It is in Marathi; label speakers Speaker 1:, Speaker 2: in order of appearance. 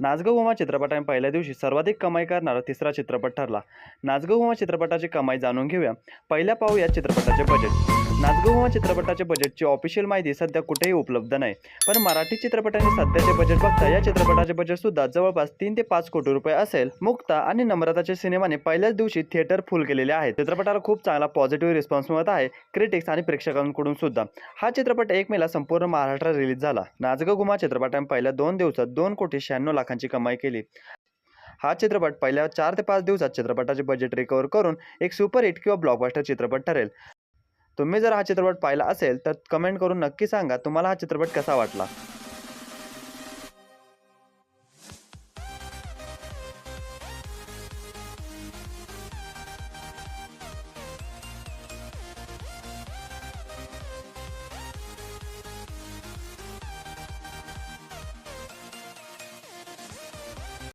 Speaker 1: नाचगं चित्रपटाने पहिल्या दिवशी सर्वाधिक कमाई करणारा तिसरा चित्रपट ठरला. नाचगं चित्रपटाची कमाई जाणून घेऊया. पहिल्या पाहू या चित्रपटाचे बजेट नाचगं चित्रपटाच्या बजेटची ऑफिशियल माहिती सध्या कुठेही उपलब्ध नाही. पण मराठी चित्रपटाने सध्याचे बजेट बघता या चित्रपटाचे बजेट सुद्धा जवळपास तीन ते पाच कोटी रुपये असेल. मुक्ता आणि नम्रताच्या सिनेमाने पहिल्याच दिवशी थिएटर फुल केलेले आहेत. चित्रपटाला खूप चांगला पॉझिटिव्ह रिस्पॉन्स मिळत आहे क्रिटिक्स आणि प्रेक्षकांकडून सुद्धा. हा चित्रपट एक मेला संपूर्ण महाराष्ट्रात रिलीज झाला. नाचगं गुमा चित्रपटाने पहिल्या दोन दिवसात दोन कोटी शहाण्णव लाखांची कमाई केली. हा चित्रपट पहिल्या चार ते पाच दिवसात चित्रपटाचे बजेट रिकवर करून एक सुपरहिट किंवा ब्लॉकबस्टर चित्रपट ठरेल. तुम्ही जर हा चित्रपट पाहिला असेल तर कमेंट करून नक्की सांगा तुम्हाला हा चित्रपट कसा वाटला.